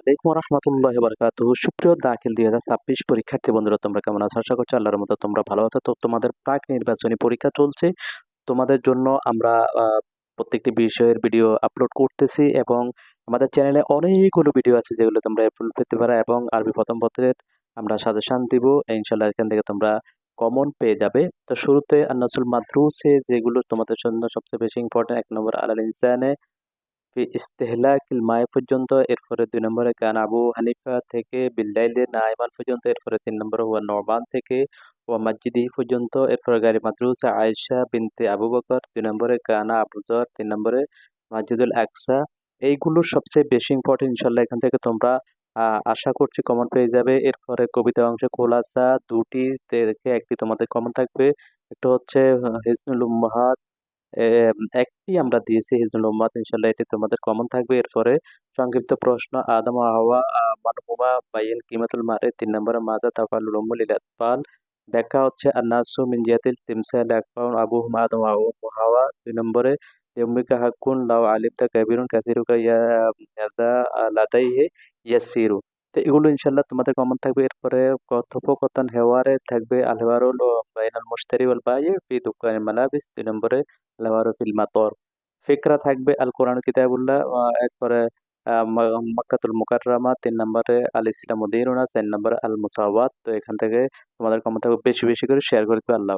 আলাইকুম রহমতুল্লাহ বরকাত সুপ্রিয় দাখিল দুই হাজার ছাব্বিশ পরীক্ষার্থী বন্ধুরা, তোমরা কেমন আছো? আশা করছি আল্লাহর মতো তোমরা ভালো আছো। তো তোমাদের প্রাক নির্বাচনী পরীক্ষা চলছে। তোমাদের জন্য আমরা প্রত্যেকটি বিষয়ের ভিডিও আপলোড করতেছি এবং আমাদের চ্যানেলে অনেকগুলো ভিডিও আছে যেগুলো তোমরা আপলোড পারো এবং আরবি প্রথম পত্রের আমরা সাজেশন দিব। ইনশাল্লাহ এখান থেকে তোমরা কমন পেয়ে যাবে। তো শুরুতে আন্নাসুল মাদ্রুসে যেগুলো তোমাদের জন্য সবচেয়ে বেশি ইম্পর্টেন্ট এক নম্বর আলাল ইনসানে ফি ইস্তেহলাকিল মায় পর্যন্ত এরপরে দুই নম্বরে কান আবু হানিফা থেকে বিল্লাইলে নাইমান পর্যন্ত এরপরে তিন নম্বরে ওয়া নবান থেকে ওয়া মসজিদি পর্যন্ত এরপরে গাড়ি মাদ্রুসা আয়েশা বিনতে আবু বকর দুই নম্বরে কানা আবুজর তিন নম্বরে মাসজিদুল আকসা এইগুলো সবচেয়ে বেশি ইম্পর্টেন্ট ইনশাল্লাহ এখান থেকে তোমরা আশা করছি কমন পেয়ে যাবে। এরপরে কবিতা অংশে খোলাসা, দুটি থেকে একটি তোমাদের কমন থাকবে। একটা হচ্ছে হিজনুল উম্মাহাত একটি আমরা দিয়েছি হিজনুল উম্মাত ইনশাল্লাহ এটি তোমাদের কমন থাকবে। এরপরে সংক্ষিপ্ত প্রশ্ন আদম হাওয়া আহ, মানহুমা বাইল কিমাতুল মারে তিন নম্বরে মাজা তাফালুল উম্মুল ইল আতফাল। ব্যাখ্যা হচ্ছে আন্নাসু মিন জিয়াতিল তিমসাল আকফাউন আবুহুমা আদম হাওয়া দুই নম্বরে ইউমিকা হাক্কুন লাউ আলিমতা কাবিরুন কাসিরুকা ইয়া লাদাইহি ইয়াসিরু তো এগুলো ইনশাল্লাহ তোমাদের কমন থাকবে? এরপরে কথোপকথন হেওয়ারে থাকবে আল হেওয়ারুল বাইনাল মুশতারি ওয়াল বাই ফি দুকানিল মালাবিস দুই নম্বরে আল ফিল মাতর। ফিকরা থাকবে আল কোরআন কিতাবুল্লাহ এরপরে মক্কাতুল মুকাররমা। তিন নম্বরে আল ইসলাম উদ্দিনুনা চার নম্বরে আল মুসাওয়াত। তো এখান থেকে তোমাদের কমন থাকবে? বেশি বেশি করে শেয়ার করে দিবে। আল্লাহ